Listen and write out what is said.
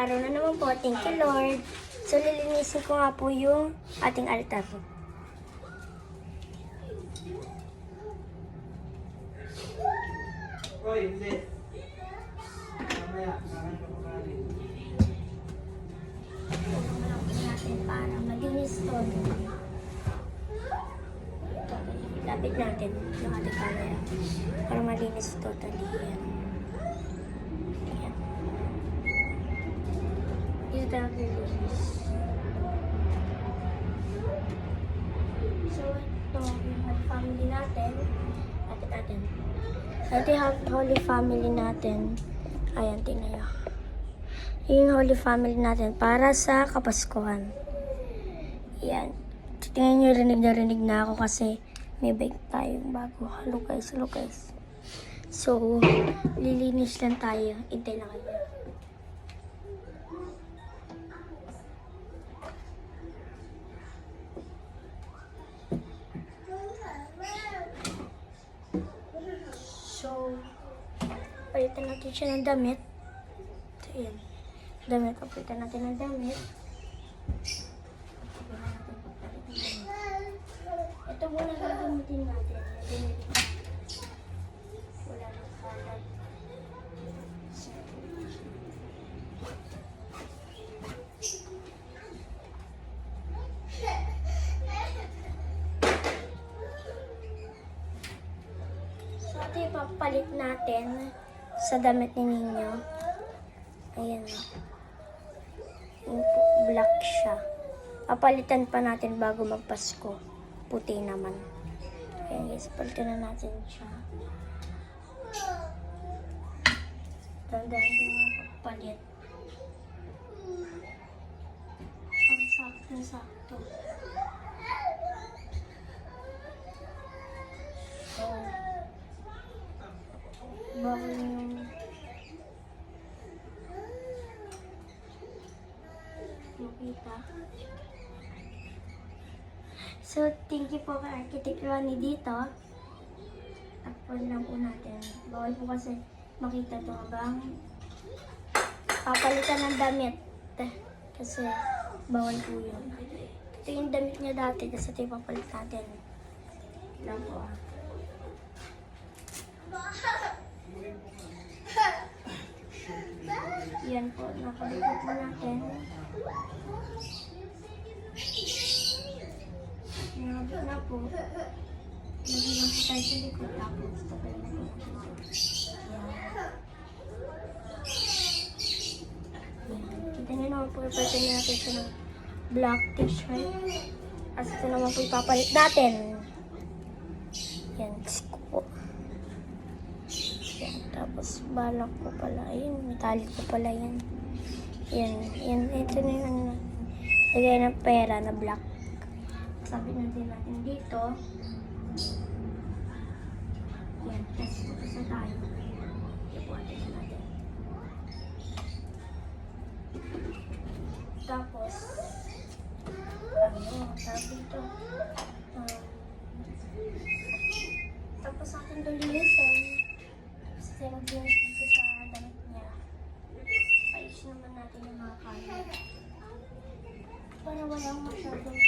araw na naman po. Thank you, Lord. So, lilinisin ko nga po yung ating altar. Hoy, hindi. Mamaya, kakain ka pa kanin. natin para malinis to. Lapit natin yung ating camera para malinis totally. Yan. Dito tayo maglilinis. So, ito yung family natin. Lapit natin. Yung holy family natin. Ayan, tinayo. Yung Holy Family natin para sa Kapaskuhan. Yan. Tingnan nyo, rinig na rinig na ako kasi may bike tayong bago. Hello guys, hello guys. So, lilinis lang tayo. Intay na kayo. Palitan natin siya ng damit. So, yan. Damit. Palitan natin ng damit. Ito muna gagamitin natin. Wala kalat. So, So, ito yung papalit natin sa damit ni Ninyo. Ayan. Yung po, black siya. Papalitan pa natin bago magpasko. Puti naman. Ayan guys, palitan na natin siya. Tandaan ko yung papalit. Ang sakto So, thank you po kay Architect Ronnie dito. Po lang po natin. Bawal po kasi makita to habang papalitan ng damit. Kasi bawal po yun. Ito yung damit niya dati kasi ito yung papalit natin. Lang po. Yan po, nakalipat po natin. Nakabit na po. Nagiging po tayo sa likod. Tapos, likod. Yan. Yan. Kita niyo naman po, ipalitan na natin siya ng black t-shirt. At ito naman po ipapalit natin. Yan, po. Yan, tapos balak ko pala. Ayun, metallic ko pala yan. Yan, yan, ito na yung ano. Lagay ng pera na black. Sabi natin natin dito. Yan, tayo. Ipuatin na natin. Tapos, ano, sabi dito. Um, tapos atin ito linisin. Tapos tayo dito sa damit niya. Paayos naman natin yung mga kanin. Para walang masyadong